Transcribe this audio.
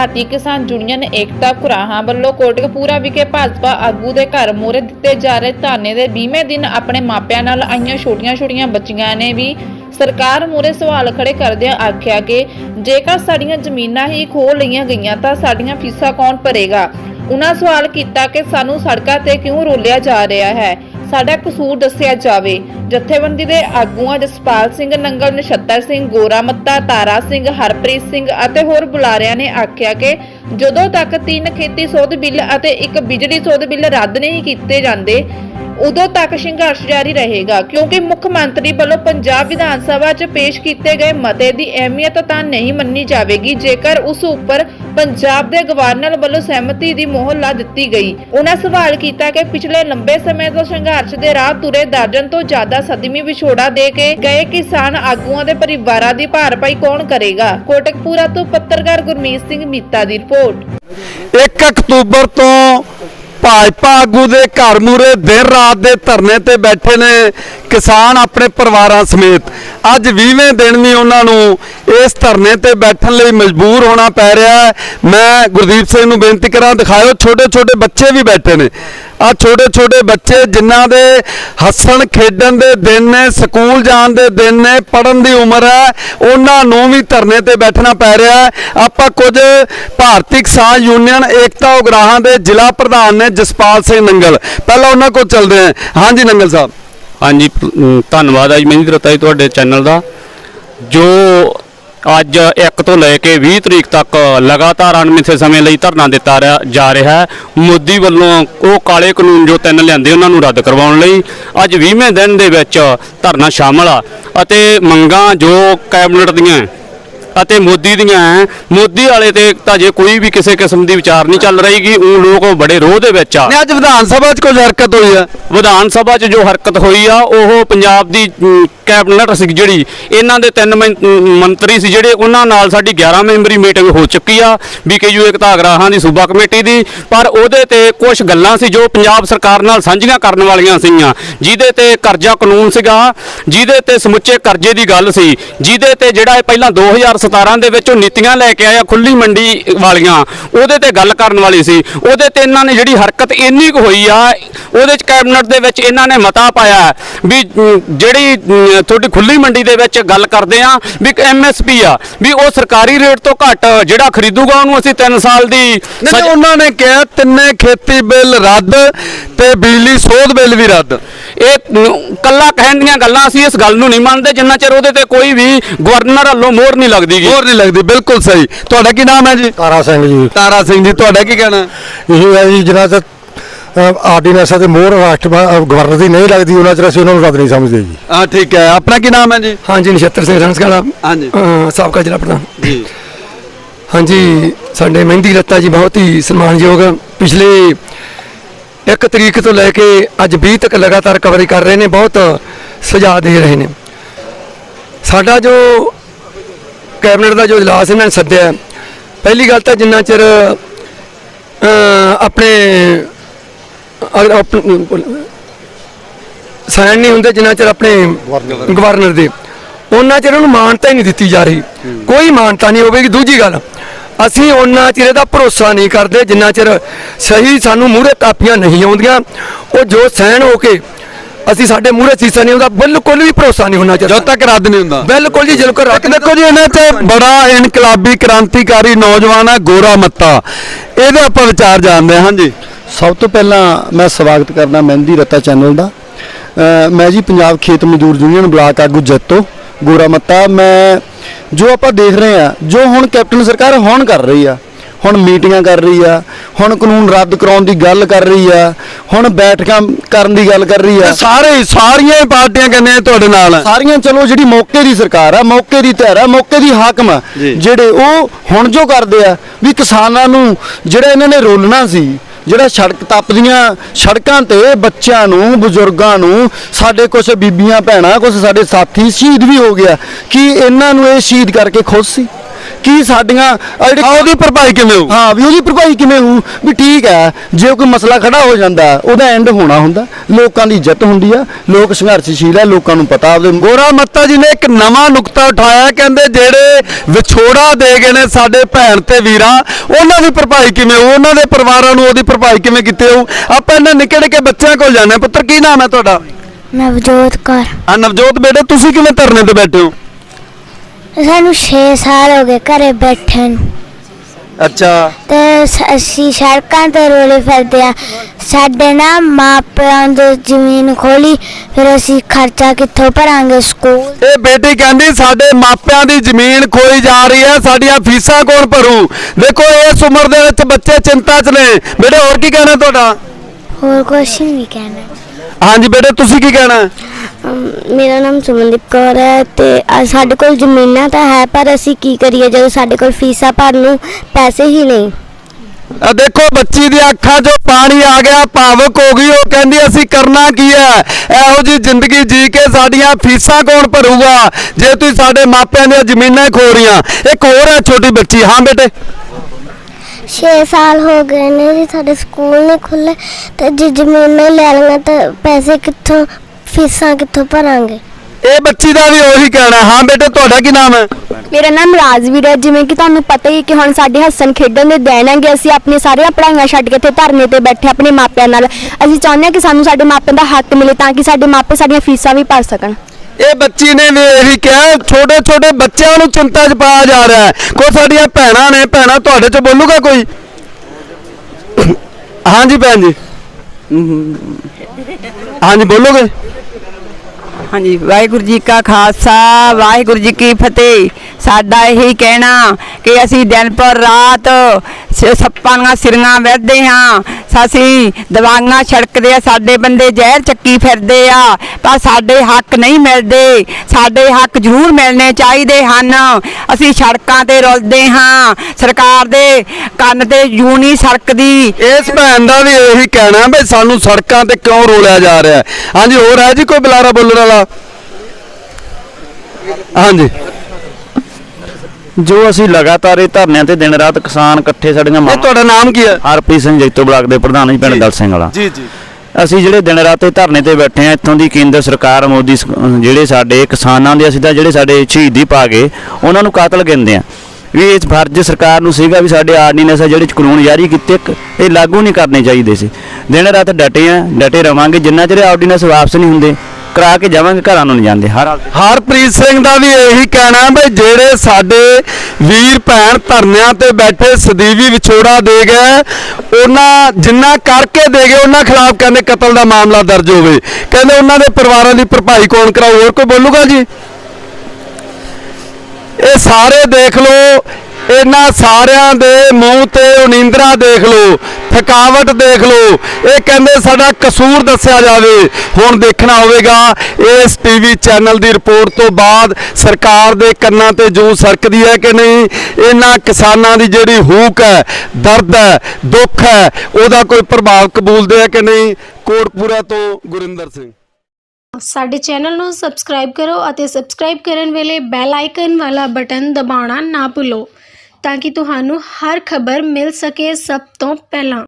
ਭਾਰਤੀ ਕਿਸਾਨ ਯੂਨੀਅਨ ਏਕਤਾ ਕੁਰਾਹਾਂ ਵੱਲੋਂ ਕੋਟਕਪੂਰਾ ਵਿਖੇ ਭਾਜਪਾ ਆਗੂ ਦੇ ਘਰ ਮੂਹਰੇ ਦਿੱਤੇ ਜਾ ਰਹੇ ਧਰਨੇ ਦੇ 20ਵੇਂ ਦਿਨ ਆਪਣੇ ਮਾਪਿਆਂ ਨਾਲ ਆਈਆਂ ਛੋਟੀਆਂ-ਛੋਟੀਆਂ ਬੱਚੀਆਂ ਨੇ ਵੀ ਸਰਕਾਰ ਮੂਹਰੇ ਸਵਾਲ ਖੜੇ ਕਰਦਿਆਂ ਆਖਿਆ ਕਿ ਜੇਕਰ ਸਾਡੀਆਂ ਜ਼ਮੀਨਾਂ ਹੀ ਖੋਹ ਲਈਆਂ ਗਈਆਂ ਤਾਂ ਸਾਡੀਆਂ ਫੀਸਾਂ ਕੌਣ ਭਰੇਗਾ? ਉਹਨਾਂ ਸਵਾਲ ਕੀਤਾ ਕਿ ਸਾਨੂੰ ਸੜਕਾਂ ਤੇ ਕਿਉਂ ਰੋਲਿਆ ਜਾ ਰਿਹਾ ਹੈ? ਸਾਡਾ ਕਸੂਰ ਦੱਸਿਆ ਜਾਵੇ। ਜਥੇਬੰਦੀ ਦੇ ਆਗੂਆਂ ਜਸਪਾਲ ਸਿੰਘ, ਨੰਗਲ ਨਛੱਤਰ ਸਿੰਘ, ਗੋਰਾ ਮੱਤਾ, ਤਾਰਾ ਸਿੰਘ, ਹਰਪ੍ਰੀਤ ਸਿੰਘ ਅਤੇ ਹੋਰ ਬੁਲਾਰਿਆਂ ਨੇ ਆਖਿਆ ਕਿ ਜਦੋਂ ਤੱਕ ਤਿੰਨ ਖੇਤੀ ਸੋਧ ਬਿੱਲ ਅਤੇ ਇੱਕ ਬਿਜਲੀ ਸੋਧ ਬਿੱਲ ਰੱਦ ਨਹੀਂ ਕੀਤੇ ਜਾਂਦੇ ਉਦੋਂ ਤੱਕ ਸੰਘਰਸ਼ ਜਾਰੀ ਰਹੇਗਾ, ਕਿਉਂਕਿ ਮੁੱਖ ਮੰਤਰੀ ਵੱਲੋਂ ਪੰਜਾਬ ਵਿਧਾਨ ਸਭਾ 'ਚ ਪੇਸ਼ ਕੀਤੇ ਗਏ ਮਤੇ ਦੀ ਅਹਿਮੀਅਤ ਤਾਂ ਨਹੀਂ ਮੰਨੀ ਜਾਵੇਗੀ, ਜੇਕਰ ਉਸ ਉੱਪਰ ਪੰਜਾਬ ਦੇ ਗਵਰਨਰ ਵੱਲੋਂ ਸਹਿਮਤੀ ਦੀ ਮੋਹਰ ਲਾ ਦਿੱਤੀ ਗਈ। ਉਹਨਾਂ ਸਵਾਲ ਕੀਤਾ ਕਿ ਪਿਛਲੇ ਲੰਬੇ ਸਮੇਂ ਤੋਂ ਸੰਘਰਸ਼ ਦੇ ਰਾਹ ਤੁਰੇ ਦਰਜਨ ਤੋਂ ਜ਼ਿਆਦਾ ਸਦਮੀ ਵਿਛੋੜਾ ਦੇ ਕੇ ਗਏ ਕਿਸਾਨ ਆਗੂਆਂ ਦੇ ਪਰਿਵਾਰਾਂ ਦੀ ਭਾਰਪਾਈ ਕੌਣ ਕਰੇਗਾ? ਕੋਟਕਪੂਰਾ ਤੋਂ ਪੱਤਰਕਾਰ ਗੁਰਮੀਤ ਸਿੰਘ ਮੀਤਾ ਦੀ ਰਿਪੋਰਟ। 1 ਅਕਤੂਬਰ ਤੋਂ ਭਾਜਪਾ ਆਗੂ ਦੇ ਘਰ ਮੂਰੇ ਦਿਨ ਰਾਤ ਦੇ ਧਰਨੇ ਤੇ ਬੈਠੇ ਨੇ ਕਿਸਾਨ ਆਪਣੇ ਪਰਿਵਾਰਾਂ ਸਮੇਤ। ਅੱਜ 20ਵੇਂ ਦਿਨ ਵੀ ਉਹਨਾਂ ਨੂੰ ਇਸ ਧਰਨੇ ਤੇ ਬੈਠਣ ਲਈ ਮਜਬੂਰ ਹੋਣਾ ਪੈ ਰਿਹਾ ਹੈ। ਮੈਂ ਗੁਰਦੀਪ ਸਿੰਘ ਨੂੰ ਬੇਨਤੀ ਕਰਾਂ, ਦਿਖਾਇਓ ਛੋਟੇ ਛੋਟੇ ਬੱਚੇ ਵੀ ਬੈਠੇ ਨੇ। ਆ ਛੋਟੇ ਛੋਟੇ ਬੱਚੇ ਜਿਨ੍ਹਾਂ ਦੇ ਹੱਸਣ, ਖੇਡਣ ਦੇ ਦਿਨ ਨੇ, ਸਕੂਲ ਜਾਣ ਦੇ ਦਿਨ ਨੇ ਪੜਨ ਦੀ ਉਮਰ ਹੈ, ਉਹਨਾਂ ਨੂੰ ਵੀ ਧਰਨੇ ਤੇ ਬੈਠਣਾ ਪੈ ਰਿਹਾ ਆਪਾਂ ਕੁਝ ਭਾਰਤੀ ਕਿਸਾਨ ਯੂਨੀਅਨ, ਏਕਤਾ ਉਗਰਾਹਾਂ ਦੇ ਜ਼ਿਲ੍ਹਾ ਪ੍ਰਧਾਨ ਨੇ ਜਸਪਾਲ ਸਿੰਘ ਨੰਗਲ। ਪਹਿਲਾਂ ਉਹਨਾਂ ਕੋਲ ਚੱਲਦੇ ਹਾਂ। ਹਾਂਜੀ ਨੰਗਲ ਸਾਹਿਬ। ਹਾਂਜੀ ਪ- ਅਮ, ਧੰਨਵਾਦ ਆਜੀ ਮਹਿੰਦਰ ਰਤਾ ਜੀ ਤੁਹਾਡੇ ਚੈਨਲ ਦਾ। ਜੋ ਅੱਜ 1 ਤੋਂ ਲੈ ਕੇ 20 ਤਰੀਕ ਤੱਕ ਲਗਾਤਾਰ ਅਣਮਿੱਥੇ ਸਮੇਂ ਲਈ ਧਰਨਾ ਦਿੱਤਾ ਰਿਹਾ- ਜਾ ਰਿਹਾ ਹੈ। ਮੋਦੀ ਵੱਲੋਂ ਉਹ ਕਾਲੇ ਕਾਨੂੰਨ ਜੋ ਤਿੰਨ ਲਿਆਂਦੇ ਉਹਨਾਂ ਨੂੰ ਰੱਦ ਕਰਵਾਉਣ ਲਈ ਅੱਜ 20ਵੇਂ ਦਿਨ ਦੇ ਵਿੱਚ ਧਰਨਾ ਸ਼ਾਮਲ ਆ। ਅਤੇ ਮੰਗਾਂ ਜੋ ਕੈਬਨਿਟ ਦੀਆਂ ਅਤੇ ਮੋਦੀ ਦੀਆਂ ਹੈ। ਮੋਦੀ ਵਾਲੇ ਤੇ ਤਾਂ ਜੇ ਕੋਈ ਵੀ ਕਿਸੇ ਕਿਸਮ ਦੀ ਵਿਚਾਰ ਨਹੀਂ ਚੱਲ ਰਹੀਗੀ ਉਹ ਲੋਕ ਬੜੇ ਰੋਹ ਦੇ ਵਿੱਚ ਆ। ਨੇ ਅੱਜ ਵਿਧਾਨ ਸਭਾ 'ਚ ਕੁਝ ਹਰਕਤ ਹੋਈ ਹੈ ਵਿਧਾਨ ਸਭਾ 'ਚ ਜੋ ਹਰਕਤ ਹੋਈ ਆ ਉਹ ਪੰਜਾਬ ਦੀ ਅਮ, ਕੈਬਨਿਟ ਸੀ ਜਿਹੜੀ। ਇਹਨਾਂ ਦੇ ਤਿੰਨ ਮੰ- ਅਮ, ਮੰਤਰੀ ਸੀ ਜਿਹੜੇ ਉਹਨਾਂ ਨਾਲ ਸਾਡੀ 11 ਮੈਂਬਰੀ ਮੀਟਿੰਗ ਹੋ ਚੁੱਕੀ ਆ। ਬੀਕੇਯੂ ਏਕਤਾ ਅਗਰਾਹਾਂ ਦੀ ਸੂਬਾ ਕਮੇਟੀ ਦੀ। ਪਰ ਉਹਦੇ ਤੇ ਕੁਝ ਗੱਲਾਂ ਸੀ ਜੋ ਪੰਜਾਬ ਸਰਕਾਰ ਨਾਲ ਸਾਂਝੀਆਂ ਕਰਨ ਵਾਲੀਆਂ ਸੀਗੀਆਂ। ਜਿਹਦੇ ਤੇ ਕਰਜ਼ਾ ਕਾਨੂੰਨ ਸੀਗਾ ਜਿਹਦੇ ਤੇ ਸਮੁੱਚੇ ਕਰਜ਼ੇ ਦੀ ਗੱਲ ਸੀ। ਜਿਹਦੇ ਤੇ ਜਿਹੜਾ ਇਹ ਪਹਿਲਾਂ 2017 ਦੇ ਵਿੱਚ ਉਹ ਨੀਤੀਆਂ ਲੈ ਕੇ ਆਇਆ ਖੁੱਲੀ ਮੰਡੀ ਵਾਲੀਆਂ। ਉਹਦੇ ਤੇ ਗੱਲ ਕਰਨ ਵਾਲੀ ਸੀ। ਉਹਦੇ ਤੇ ਇਹਨਾਂ ਨੇ ਜਿਹੜੀ ਹਰਕਤ ਇੰਨੀ ਕੁ ਹੋਈ ਆ ਉਹਦੇ ਚ ਕੈਬਨਿਟ ਦੇ ਵਿੱਚ ਇਹਨਾਂ ਨੇ ਮਤਾ ਪਾਇਆ ਵੀ ਜਿਹੜੀ ਤੁਹਾਡੀ ਖੁੱਲੀ ਮੰਡੀ ਦੇ ਵਿੱਚ ਗੱਲ ਕਰਦੇ ਆ ਵੀ ਐਮਐਸਪੀ ਆ ਵੀ ਉਹ ਸਰਕਾਰੀ ਰੇਟ ਤੋਂ ਘੱਟ ਜਿਹੜਾ ਖਰੀਦੂਗਾ ਉਹਨੂੰ ਅਸੀਂ 3 ਸਾਲ ਦੀ ਨਹੀਂ ਉਹਨਾਂ ਨੇ ਕਿਹਾ ਤਿੰਨੇ ਖੇਤੀ ਬਿੱਲ ਰੱਦ ਤੇ ਬਿਜਲੀ ਸੋਧ ਬਿੱਲ ਵੀ ਰੱਦ। ਇਹ ਕੱਲਾ ਕਹਿਣ ਦੀਆਂ ਗੱਲਾਂ ਅਸੀਂ ਇਸ ਗੱਲ ਨੂੰ ਨਹੀਂ ਮੰਨਦੇ ਜਿੰਨਾ ਚਿਰ ਉਹਦੇ ਤੇ ਕੋਈ ਵੀ ਗਵਰਨਰ ਵੱਲੋਂ ਮੋਹਰ ਨਹੀਂ ਲੱਗਦੀਗੀ ਹੋਰ ਨਹੀਂ ਲੱਗਦੀ ਬਿਲਕੁਲ ਸਹੀ। ਤੁਹਾਡਾ ਕੀ ਨਾਮ ਹੈ ਜੀ? ਤਾਰਾ ਸਿੰਘ ਜੀ। ਤਾਰਾ ਸਿੰਘ ਜੀ ਤੁਹਾਡਾ ਕੀ ਕਹਿਣਾ? ਇਹ ਹੈ ਜੀ ਜਿਨ੍ਹਾਂ ਤੱਕ ਆਰਡੀਨੈਂਸਾਂ ਤੇ ਮੋਹਰ ਰਾਸ਼ਟਰ ਗਵਰਨਰ ਦੀ ਨਹੀਂ ਲੱਗਦੀ ਉਹਨਾਂ ਚਿਰ ਅਸੀਂ ਉਹਨਾਂ ਨੂੰ ਰੱਦ ਨਹੀਂ ਸਮਝਦੇ ਜੀ। ਹਾਂ ਠੀਕ ਹੈ। ਆਪਣਾ ਕੀ ਨਾਮ ਹੈ ਜੀ? ਹਾਂਜੀ ਨਛੱਤਰ ਸਿੰਘ ਰਣਸਕਾਲਾ। ਹਾਂਜੀ। ਸਾਬਕਾ ਜ਼ਿਲ੍ਹਾ ਪ੍ਰਧਾਨ। ਜੀ। ਹਾਂਜੀ ਸਾਡੇ ਮਹਿੰਦੀ ਰੱਤਾ ਜੀ ਬਹੁਤ ਹੀ ਸਨਮਾਨਯੋਗ। ਪਿਛਲੇ 1 ਤਰੀਕ ਤੋਂ ਲੈ ਕੇ ਅੱਜ 20 ਤੱਕ ਲਗਾਤਾਰ ਕਵਰੇਜ ਕਰ ਰਹੇ ਨੇ ਬਹੁਤ ਸੁਝਾਅ ਦੇ ਰਹੇ ਨੇ। ਸਾਡਾ ਜੋ ਕੈਬਨਿਟ ਦਾ ਜੋ ਇਜਲਾਸ ਇਹਨਾਂ ਨੇ ਸੱਦਿਆ ਪਹਿਲੀ ਗੱਲ ਤਾਂ ਜਿੰਨਾ ਚਿਰ ਆਪਣੇ ਆਪਣ- ਸਾਈਨ ਨਹੀਂ ਹੁੰਦੇ ਜਿੰਨਾ ਚਿਰ ਆਪਣੇ ਗਵਰਨਰ। ਦੇ ਉਹਨਾਂ ਚਿਰ ਉਹਨੂੰ ਮਾਨਤਾ ਹੀ ਨਹੀਂ ਦਿੱਤੀ ਜਾ ਰਹੀ। ਕੋਈ ਮਾਨਤਾ ਨਹੀਂ ਹੋਵੇਗੀ। ਦੂਜੀ ਗੱਲ ਅਸੀਂ ਉਹਨਾਂ ਚਿਰ ਇਹਦਾ ਭਰੋਸਾ ਨਹੀਂ ਕਰਦੇ ਜਿੰਨਾ ਚਿਰ ਸਹੀ ਸਾਨੂੰ ਮੂਹਰੇ ਕਾਪੀਆਂ ਨਹੀਂ ਆਉਂਦੀਆਂ ਉਹ ਜੋ ਸਾਈਨ ਹੋ ਕੇ ਅਸੀਂ ਸਾਡੇ ਮੂਹਰੇ ਸੀਸਾ ਨਹੀਂ ਆਉਂਦਾ ਬਿਲਕੁਲ ਵੀ ਭਰੋਸਾ ਨਹੀਂ ਹੋਣਾ ਜਦੋਂ ਤੱਕ ਰੱਦ ਨਹੀਂ ਹੁੰਦਾ। ਬਿਲਕੁਲ ਜੀ ਜਦੋਂ ਰੱਖ ਦੇਖੋ ਜੀ ਇਹਨਾਂ ਤੇ ਬੜਾ ਇਨਕਲਾਬੀ ਕ੍ਰਾਂਤੀਕਾਰੀ ਨੌਜਵਾਨ ਹੈ ਗੋਰਾ ਮੱਤਾ। ਇਹਦੇ ਆਪਾਂ ਵਿਚਾਰ ਜਾਣਦੇ ਹਾਂ ਹਾਂਜੀ। ਸਭ ਤੋਂ ਪਹਿਲਾਂ ਮੈਂ ਸਵਾਗਤ ਕਰਦਾ ਮਹਿੰਦੀ ਰੱਤਾ ਚੈਨਲ ਦਾ। ਮੈਂ ਜੀ ਪੰਜਾਬ ਖੇਤ ਮਜ਼ਦੂਰ ਯੂਨੀਅਨ ਬਲਾਕ ਆਗੂ ਜੱਤੋ ਗੋਰਾ ਮੱਤਾ। ਮੈਂ ਜੋ ਆਪਾਂ ਦੇਖ ਰਹੇ ਆ ਜੋ ਹੁਣ ਕੈਪਟਨ ਸਰਕਾਰ ਹੁਣ ਕਰ ਰਹੀ ਆ ਹੁਣ ਮੀਟਿੰਗਾਂ ਕਰ ਰਹੀ ਆ ਹੁਣ ਕਾਨੂੰਨ ਰੱਦ ਕਰਾਉਣ ਦੀ ਗੱਲ ਕਰ ਰਹੀ ਆ ਹੁਣ ਬੈਠਕਾਂ ਕਰਨ ਦੀ ਗੱਲ ਕਰ ਰਹੀ ਆ ਸਾਰੇ ਸਾਰੀਆਂ ਪਾਰਟੀਆਂ ਕਹਿੰਦੇ ਆ ਤੁਹਾਡੇ ਨਾਲ। ਸਾਰੀਆਂ ਚਲੋ ਜਿਹੜੀ ਮੌਕੇ ਦੀ ਸਰਕਾਰ ਆ ਮੌਕੇ ਦੀ ਧਿਰ ਆ ਮੌਕੇ ਦੀ ਹਾਕਮ ਆ ਜੀ। ਜਿਹੜੇ ਉਹ ਹੁਣ ਜੋ ਕਰਦੇ ਆ ਵੀ ਕਿਸਾਨਾਂ ਨੂੰ ਜਿਹੜਾ ਇਹਨਾਂ ਨੇ ਰੋਲਣਾ ਸੀ ਜਿਹੜਾ ਸੜਕ ਤੱਪਦੀਆਂ ਸੜਕਾਂ ਤੇ ਬੱਚਿਆਂ ਨੂੰ ਬਜ਼ੁਰਗਾਂ ਨੂੰ ਸਾਡੇ ਕੁਝ ਬੀਬੀਆਂ ਭੈਣਾਂ ਕੁਝ ਸਾਡੇ ਸਾਥੀ ਸ਼ਹੀਦ ਵੀ ਹੋ ਗਿਆ ਕਿ ਇਹਨਾਂ ਨੂੰ ਇਹ ਸ਼ਹੀਦ ਕਰਕੇ ਖੁਸ਼ ਸੀ ਕੀ ਸਾਡੀਆਂ ਆਹ ਜਿਹੜੇ ਉਹਦੀ ਭਰਪਾਈ ਕਿਵੇਂ ਹੋਊ? ਹਾਂ ਵੀ ਉਹਦੀ ਭਰਪਾਈ ਕਿਵੇਂ ਹੋਊ? ਵੀ ਠੀਕ ਹੈ ਜੇ ਕੋਈ ਮਸਲਾ ਖੜਾ ਹੋ ਜਾਂਦਾ ਉਹਦਾ ਐਂਡ ਹੋਣਾ ਹੁੰਦਾ। ਲੋਕਾਂ ਦੀ ਇੱਜ਼ਤ ਹੁੰਦੀ ਆ ਲੋਕ ਸੰਘਰਸ਼ਸ਼ੀਲ ਆ ਲੋਕਾਂ ਨੂੰ ਪਤਾ ਆਪਦੇ ਗੋਰਾ ਮੱਤਾ ਜੀ ਨੇ ਇੱਕ ਨਵਾਂ ਨੁਕਤਾ ਉਠਾਇਆ ਕਹਿੰਦੇ ਜਿਹੜੇ ਵਿਛੋੜਾ ਦੇ ਗਏ ਨੇ ਸਾਡੇ ਭੈਣ ਤੇ ਵੀਰਾਂ ਉਹਨਾਂ ਦੀ ਭਰਪਾਈ ਕਿਵੇਂ ਹੋਊ? ਉਹਨਾਂ ਦੇ ਪਰਿਵਾਰਾਂ ਨੂੰ ਉਹਦੀ ਭਰਪਾਈ ਕਿਵੇਂ ਕੀਤੀ ਹੋਊ? ਆਪਾਂ ਇਹਨਾਂ ਨਿੱਕੇ ਨਿੱਕੇ ਬੱਚਿਆਂ ਕੋਲ ਜਾਣਾ ਪੁੱਤਰ ਕੀ ਨਾਮ ਹੈ ਤੁਹਾਡਾ? ਨਵਜੋਤ ਕੌਰ। ਆ ਨਵਜੋਤ ਬੇਟੇ ਤੁਸੀਂ ਕਿਵੇਂ ਧਰਨੇ ਤੇ ਬੈਠੇ ਹੋ? ਸਾਨੂੰ 6 ਸਾਲ ਹੋ ਗਏ ਘਰੇ ਬੈਠੇ ਨੂੰ ਅੱਛਾ। ਤੇ ਸ- ਅਸੀਂ ਸੜਕਾਂ ਤੇ ਰੋਲੇ ਫਿਰਦੇ ਆ ਸਾਡੇ ਨਾ ਮਾਪਿਆਂ ਦੀ ਜ਼ਮੀਨ ਖੋਲੀ ਫਿਰ ਅਸੀਂ ਖਰਚਾ ਕਿੱਥੋਂ ਭਰਾਂਗੇ ਸਕੂਲ? ਇਹ ਬੇਟੀ ਕਹਿੰਦੀ ਸਾਡੇ ਮਾਪਿਆਂ ਦੀ ਜ਼ਮੀਨ ਖੋਈ ਜਾ ਰਹੀ ਹੈ ਸਾਡੀਆਂ ਫੀਸਾਂ ਕੌਣ ਭਰੂ? ਦੇਖੋ ਇਸ ਉਮਰ ਦੇ ਵਿੱਚ ਬੱਚੇ ਚਿੰਤਾ 'ਚ ਨੇ। ਬੇਟੇ ਹੋਰ ਕੀ ਕਹਿਣਾ ਤੁਹਾਡਾ? ਹੋਰ ਕੁਛ ਨਹੀਂ ਕਹਿਣਾ। ਹਾਂਜੀ ਬੇਟੇ ਤੁਸੀਂ ਕੀ ਕਹਿਣਾ? ਮੇਰਾ ਨਾਮ ਸੁਮਨਦੀਪ ਕੌਰ ਹੈ ਤੇ ਸਾਡੇ ਕੋਲ ਜ਼ਮੀਨਾਂ ਤਾਂ ਹੈ ਪਰ ਅਸੀਂ ਕੀ ਕਰੀਏ ਜਦੋਂ ਸਾਡੇ ਕੋਲ ਫੀਸਾਂ ਭਰਨ ਨੂੰ ਪੈਸੇ ਹੀ ਨਹੀਂ? ਆ ਦੇਖੋ ਬੱਚੀ ਦੀ ਅੱਖਾਂ 'ਚੋਂ ਪਾਣੀ ਆ ਗਿਆ ਭਾਵਕ ਹੋ ਗਈ ਉਹ ਕਹਿੰਦੀ ਅਸੀਂ ਕਰਨਾ ਕੀ ਹੈ? ਇਹੋ ਜੀ ਜ਼ਿੰਦਗੀ ਜੀ ਕੇ ਸਾਡੀਆਂ ਫੀਸਾਂ ਕੌਣ ਭਰੂਗਾ ਜੇ ਤੁਸੀਂ ਸਾਡੇ ਮਾਪਿਆਂ ਦੀਆਂ ਜ਼ਮੀਨਾਂ ਹੀ ਖੋ ਰਹੀਆਂ ਇੱਕ ਹੋਰ ਹੈ ਛੋਟੀ ਬੱਚੀ ਹਾਂ ਬੇਟੇ? 6 ਸਾਲ ਹੋ ਗਏ ਨੇ ਜੀ ਸਾਡੇ ਸਕੂਲ ਨਹੀਂ ਖੁੱਲੇ ਤੇ ਜੇ ਜ਼ਮੀਨਾਂ ਲੈ ਲਈਆਂ ਤਾਂ ਪੈਸੇ ਕਿੱਥੋਂ ਫੀਸਾਂ ਕਿੱਥੋਂ ਭਰਾਂਗੇ? ਇਹ ਬੱਚੀ ਦਾ ਵੀ ਉਹੀ ਕਹਿਣਾ ਹੈ। ਬੇਟੇ ਤੁਹਾਡਾ ਕੀ ਨਾਮ ਹੈ? ਮੇਰਾ ਨਾਮ ਰਾਜਵੀਰ ਹੈ। ਜਿਵੇਂ ਕਿ ਤੁਹਾਨੂੰ ਪਤਾ ਹੀ ਹੈ ਕਿ ਹੁਣ ਸਾਡੇ ਹੱਸਣ ਖੇਡਣ ਦੇ ਦਿਨ ਹੈਗੇ। ਅਸੀਂ ਆਪਣੀ ਸਾਰੀਆਂ ਪੜ੍ਹਾਈਆਂ ਛੱਡ ਕੇ ਇੱਥੇ ਧਰਨੇ ਤੇ ਬੈਠੇ ਆਪਣੇ ਮਾਪਿਆਂ ਨਾਲ। ਅਸੀਂ ਚਾਹੁੰਦੇ ਹਾਂ ਕਿ ਸਾਨੂੰ ਸਾਡੇ ਮਾਪਿਆਂ ਦਾ ਹੱਕ ਮਿਲੇ ਤਾਂ ਕਿ ਸਾਡੇ ਮਾਪੇ ਸਾਡੀਆਂ ਫੀਸਾਂ ਵੀ ਭਰ ਸਕਣ। ਇਹ ਬੱਚੀ ਨੇ ਵੀ ਇਹੀ ਕਿਹਾ ਛੋਟੇ ਛੋਟੇ ਬੱਚਿਆਂ ਨੂੰ ਚਿੰਤਾ 'ਚ ਪਾਇਆ ਜਾ ਰਿਹਾ ਹੈ। ਕੋਈ ਸਾਡੀਆਂ ਭੈਣਾਂ ਨੇ ਭੈਣਾਂ ਤੁਹਾਡੇ 'ਚ ਬੋਲੂਗਾ ਕੋਈ? ਹਾਂਜੀ ਭੈਣ ਜੀ। ਹਾਂਜੀ ਬੋਲੋਗੇ? ਹਾਂਜੀ, ਵਾਹਿਗੁਰੂ ਜੀ ਕਾ ਖਾਲਸਾ, ਵਾਹਿਗੁਰੂ ਜੀ ਕੀ ਫਤਿਹ। ਸਾਡਾ ਇਹੀ ਕਹਿਣਾ ਕਿ ਅਸੀਂ ਦਿਨ ਪਰ ਰਾਤ ਸੱਪਾਂ ਦੀਆਂ ਸਿਰਾਂ ਵਹਿਦੇ ਹਾਂ। ਅਸੀਂ ਦਵਾਈਆਂ ਛੜਕਦੇ ਆ ਸਾਡੇ ਬੰਦੇ ਜ਼ਹਿਰ ਚੱਕੀ ਫਿਰਦੇ ਆ, ਪਰ ਸਾਡੇ ਹੱਕ ਨਹੀਂ ਮਿਲਦੇ। ਸਾਡੇ ਹੱਕ ਜ਼ਰੂਰ ਮਿਲਣੇ ਚਾਹੀਦੇ ਹਨ। ਅਸੀਂ ਸੜਕਾਂ ਤੇ ਰੁਲਦੇ ਹਾਂ। ਸਰਕਾਰ ਦੇ ਕੰਨ ਤੇ ਜੂ ਨਹੀਂ ਸਰਕਦੀ ਇਸ ਭੈਣ ਦਾ ਵੀ ਇਹੀ ਕਹਿਣਾ ਵੀ ਸਾਨੂੰ ਸੜਕਾਂ ਤੇ ਕਿਉਂ ਰੋਲਿਆ ਜਾ ਰਿਹਾ ਹੈ? ਹਾਂਜੀ, ਹੋਰ ਹੈ ਜੀ ਕੋਈ ਬੁਲਾਰਾ ਬੋਲਣ ਵਾਲਾ? ਹਾਂਜੀ। ਜੋ ਅਸੀਂ ਲਗਾਤਾਰ ਇਹ ਧਰਨਿਆਂ ਤੇ ਦਿਨ ਰਾਤ ਕਿਸਾਨ ਇਕੱਠੇ ਸਾਡੀਆਂ ਇਹ ਤੁਹਾਡਾ ਨਾਮ ਕੀ ਹੈ? ਹਰਪ੍ਰੀਤ ਸਿੰਘ ਜੈਤੋ ਬਲਾਕ ਦੇ ਪ੍ਰਧਾਨ ਜੀ ਪਿੰਡ ਦਲ ਸਿੰਘ ਵਾਲਾ। ਜੀ ਜੀ। ਅਸੀਂ ਜਿਹੜੇ ਦਿਨ ਰਾਤ ਇਹ ਧਰਨੇ ਤੇ ਬੈਠੇ ਆ ਇੱਥੋਂ ਦੀ ਕੇਂਦਰ ਸਰਕਾਰ ਮੋਦੀ ਸ- ਜਿਹੜੇ ਸਾਡੇ ਕਿਸਾਨਾਂ ਦੇ ਅਸੀਂ ਤਾਂ ਜਿਹੜੇ ਸਾਡੇ ਸ਼ਹੀਦੀ ਪਾ ਗਏ ਉਹਨਾਂ ਨੂੰ ਕਾਤਲ ਕਹਿੰਦੇ ਆ ਵੀ ਇਸ ਫਰਜ਼ ਸਰਕਾਰ ਨੂੰ ਸੀਗਾ ਵੀ ਸਾਡੇ ਆਰਡੀਨੈਂਸ ਆ ਜਿਹੜੇ ਚ ਕਾਨੂੰਨ ਜਾਰੀ ਕੀਤੇ ਕ- ਇਹ ਲਾਗੂ ਨਹੀਂ ਕਰਨੇ ਚਾਹੀਦੇ ਸੀ। ਦਿਨ ਰਾਤ ਡਟੇ ਆ ਡਟੇ ਰਵਾਂਗੇ ਜਿੰਨਾ ਚਿਰ ਆਰਡੀਨੈਂਸ ਵਾਪਸ ਨਹੀਂ ਹੁੰਦੇ। ਕਰਾ ਕੇ ਜਾਵਾਂਗੇ, ਘਰਾਂ ਨੂੰ ਨਹੀਂ ਜਾਂਦੇ, ਹਰ ਹਾਲ ਹਰਪ੍ਰੀਤ ਸਿੰਘ ਦਾ ਵੀ ਇਹੀ ਕਹਿਣਾ ਵੀ ਜਿਹੜੇ ਸਾਡੇ ਵੀਰ ਭੈਣ ਧਰਨਿਆਂ ਤੇ ਬੈਠੇ ਸਦੀਵੀ ਵਿਛੋੜਾ ਦੇ ਗਏ, ਉਹਨਾਂ ਜਿੰਨਾ ਕਰਕੇ ਦੇ ਗਏ, ਉਹਨਾਂ ਖਿਲਾਫ ਕਹਿੰਦੇ ਕਤਲ ਦਾ ਮਾਮਲਾ ਦਰਜ ਹੋਵੇ। ਕਹਿੰਦੇ ਉਹਨਾਂ ਦੇ ਪਰਿਵਾਰਾਂ ਦੀ ਭਰਪਾਈ ਕੌਣ ਕਰਾਊ, ਹੋਰ ਕੋਈ ਬੋਲੂਗਾ ਜੀ? ਇਹ ਸਾਰੇ ਦੇਖ ਲਓ ਇਹਨਾਂ ਸਾਰਿਆਂ ਦੇ ਮੂੰਹ ਤੇ ਉਨੀਂਦਰਾ ਦੇਖ ਲਓ, ਥਕਾਵਟ ਦੇਖ ਲਓ। ਇਹ ਕਹਿੰਦੇ ਸਾਡਾ ਕਸੂਰ ਦੱਸਿਆ ਜਾਵੇ। ਹੁਣ ਦੇਖਣਾ ਹੋਵੇਗਾ, ਇਸ ਟੀਵੀ ਚੈਨਲ ਦੀ ਰਿਪੋਰਟ ਤੋਂ ਬਾਅਦ ਸਰਕਾਰ ਦੇ ਕੰਨਾਂ ਤੇ ਜੂ ਸਰਕਦੀ ਹੈ ਕਿ ਨਹੀਂ? ਇਹਨਾਂ ਕਿਸਾਨਾਂ ਦੀ ਜਿਹੜੀ ਹੂਕ ਹੈ, ਦਰਦ ਹੈ, ਦੁੱਖ ਹੈ, ਉਹਦਾ ਕੋਈ ਪ੍ਰਭਾਵ ਕਬੂਲਦੇ ਹੈ ਕਿ ਨਹੀਂ? ਕੋਟਪੂਰਾ ਤੋਂ ਗੁਰਿੰਦਰ ਸਿੰਘ। ਸਾਡੇ ਚੈਨਲ ਨੂੰ ਸਬਸਕ੍ਰਾਈਬ ਕਰੋ ਅਤੇ ਸਬਸਕ੍ਰਾਈਬ ਕਰਨ ਵੇਲੇ ਬੈਲ ਆਈਕਨ ਵਾਲਾ ਬਟਨ ਦਬਾਉਣਾ ਨਾ ਭੁੱਲੋ। ਤਾਂ ਕਿ ਤੁਹਾਨੂੰ ਹਰ ਖਬਰ ਮਿਲ ਸਕੇ ਸਭ ਤੋਂ ਪਹਿਲਾਂ।